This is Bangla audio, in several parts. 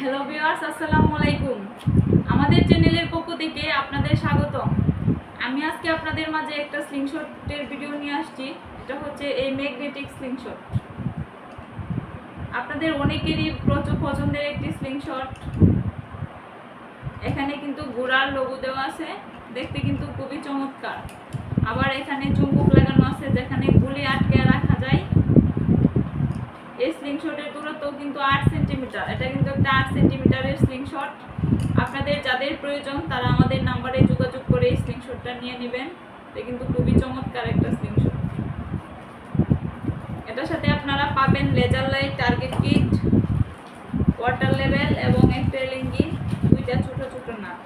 হ্যালো ভিউয়ার্স আসসালামু আলাইকুম। আমাদের চ্যানেলের পক্ষ থেকে আপনাদের স্বাগত আমি আজকে আপনাদের মাঝে একটা স্লিংশটের ভিডিও নিয়ে আসছি। এটা হচ্ছে এই ম্যাগনেটিক স্লিংশট। আপনাদের অনেকেরই প্রচুর পছন্দের একটি স্লিংশট। এখানে কিন্তু গোড়ার লোগো দেওয়া আছে। দেখতে কিন্তু খুবই চমৎকার। আবার এখানে চুম্বক লাগানো আছে যেখানে গুলি আটকে রাখা যায়। এই স্লিংশটের দূরত্ব কিন্তু আট সেন্টিমিটার এটা কিন্তু একটা আট সেন্টিমিটারের স্লিংশট আপনাদের যাদের প্রয়োজন, তারা আমাদের নাম্বারে যোগাযোগ করে এই স্লিংশটটা নিয়ে নেবেন। এটা কিন্তু খুবই চমৎকার একটা স্লিংশট এটার সাথে আপনারা পাবেন laser light target kit water level এবং একটা লিঙ্গি, দুইটা ছোট ছোট নাট।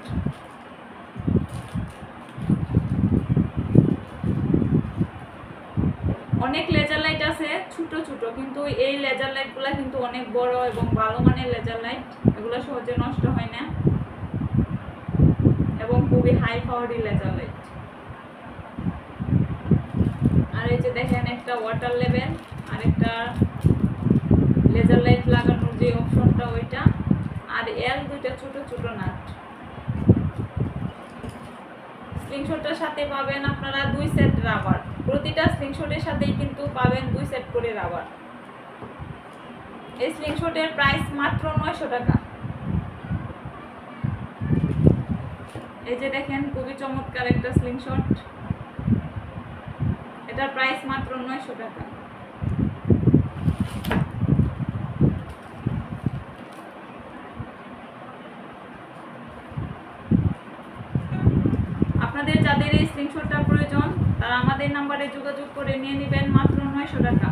অনেক লেজার লাইট আছে, ছোট ছোট, কিন্তু এই লেজার লাইটগুলো কিন্তু অনেক বড় এবং ভালো মানের লেজার লাইট এগুলো সহজে নষ্ট হয় না। এবং খুবই হাই পাওয়ারি লেজার লাইট আর এই যে দেখেন একটা ওয়াটার লেভেল আর একটা লেজার লাইট লাগানোর যে অপশনটা ওইটা, আর এল দুইটা ছোট ছোট নাট স্লিংশটটার সাথে পাবেন আপনারা দুই সেট রাবার প্রতিটা স্লিংশটের সাথেই কিন্তু পাবেন দুই সেট করে রাবার এই স্লিংশটের প্রাইস মাত্র নয়শো টাকা। এই যে দেখেন, খুবই চমৎকার একটা স্লিংশট এটার প্রাইস মাত্র নয়শো টাকা আপনাদের যাদের এই স্ক্রিনশটটা প্রয়োজন তারা আমাদের নাম্বারে যোগাযোগ করে নিয়ে নেবেন মাত্র নয়শো টাকা।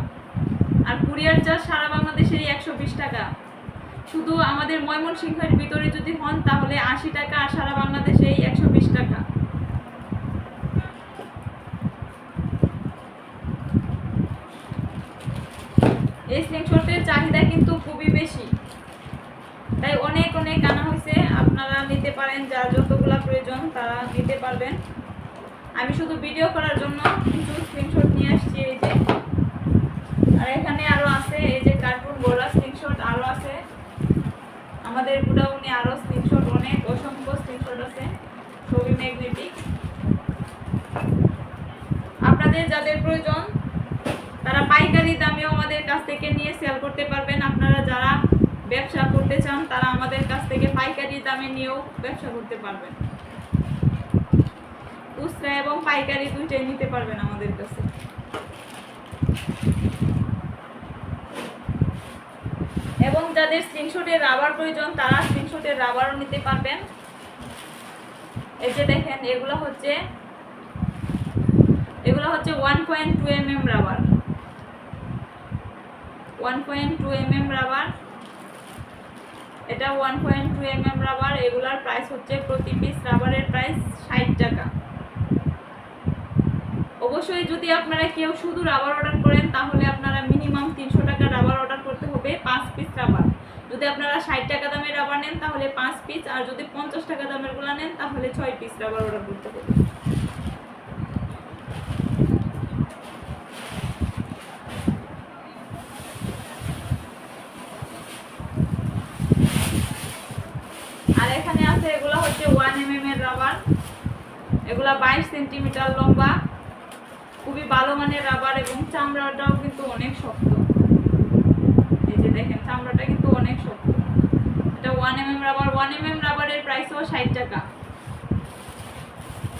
আর কুরিয়ার চার্জ সারা বাংলাদেশেরই একশো বিশ টাকা। শুধু আমাদের ময়মনসিংহের ভিতরে যদি হন, তাহলে আশি টাকা আর সারা বাংলাদেশেই একশো বিশ টাকা। এই স্লিংশটের চাহিদা কিন্তু খুবই বেশি। তাই অনেক অনেক আনা হয়েছে। আপনারা নিতে পারেন, যার যতগুলা প্রয়োজন তারা নিতে পারবেন। আমি শুধু ভিডিও করার জন্য কিছু স্ক্রিনশট নিয়ে আসছি, এই যে। আর এখানে আরও আছে, এই যে কার্টুন গোলা স্ক্রিনশট আরও আছে। আমাদের গুডাউনে আরও স্ক্রিনশট অনেক অসংখ্য স্ক্রিনশট আছে, ছবি ম্যাগনেটিক আপনাদের যাদের প্রয়োজন, তারা পাইকারি দামেও আমাদের কাছ থেকে নিয়ে সেল করতে পারবেন। আপনারা যারা ব্যবসা করতে চান, তারা আমাদের কাছ থেকে পাইকারি দামে নিয়েও ব্যবসা করতে পারবেন। খুচরা এবং পাইকারি দুইটাই নিতে পারবেন আমাদের কাছে। এবং যাদের স্ক্রিনশটের রাবার প্রয়োজন, তারা স্ক্রিনশটের রাবারও নিতে পারবেন। এই যে দেখেন, এগুলো হচ্ছে এগুলো হচ্ছে one point two M M rubber. One point two M M rubber. এটা one point two M M rubber. এগুলার প্রাইস হচ্ছে প্রতি পিস রাবারের প্রাইস ষাট টাকা। অবশ্যই যদি আপনারা কেউ শুধু রাবার অর্ডার করেন, তাহলে আপনারা মিনিমাম তিনশো টাকা রাবার অর্ডার করতে হবে, পাঁচ পিস রাবার। যদি আপনারা ষাট টাকা দামের রাবার নেন, তাহলে পাঁচ পিস আর যদি পঞ্চাশ টাকা দামেরগুলো নেন, তাহলে ছয় পিস রাবার অর্ডার করতে হবে। আর এখানে আছে, এগুলো হচ্ছে ওয়ান রাবার। এগুলা বাইশ সেন্টিমিটার লম্বা। খুবই ভালো মানের রাবার এবং চামড়াটাও কিন্তু অনেক শক্ত। এই যে দেখেন, চামড়াটা কিন্তু অনেক শক্ত। এটা one M M rubber one M M রাবারের প্রাইসও ষাট টাকা।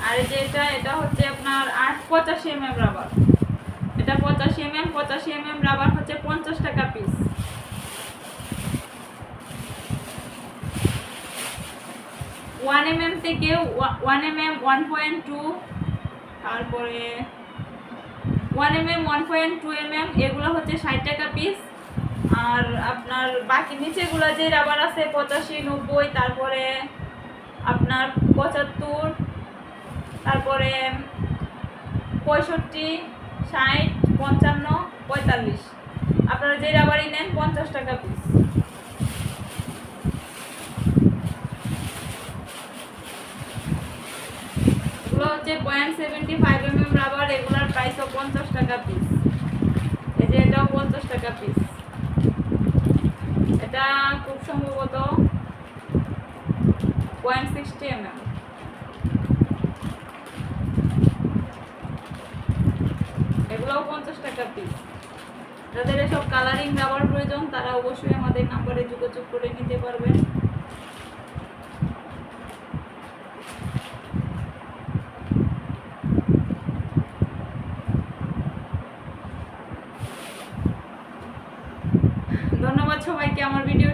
আর যে এটা এটা হচ্ছে আপনার আট পঁচাশি এম এম রাবার এটা পঁচাশি এম এম পঁচাশি এম এম রাবার হচ্ছে পঞ্চাশ টাকা পিস ওয়ান এম এম থেকে one M M one point two তারপরে one M M one point two M M এগুলো হচ্ছে ষাট টাকা পিস আর আপনার বাকি নিচেগুলো যে রাবার আছে, পঁচাশি, নব্বই, তারপরে আপনার পঁচাত্তর, তারপরে পঁয়ষট্টি, ষাট, পঞ্চান্ন, পঁয়তাল্লিশ। আপনারা যে রাবারই নেন, পঞ্চাশ টাকা পিস এগুলো হচ্ছে point seventy five M M rubber এগুলোর প্রাইসও পঞ্চাশ টাকা পিস এই যে এটাও পঞ্চাশ টাকা পিস এটা খুব সম্ভবত পয়েন্ট সিক্সটি এম এম এগুলোও পঞ্চাশ টাকা পিস যাদের এসব কালারিং রাবার প্রয়োজন, তারা অবশ্যই আমাদের নাম্বারে যোগাযোগ করে নিতে পারবেন। সবাইকে আমার জন্য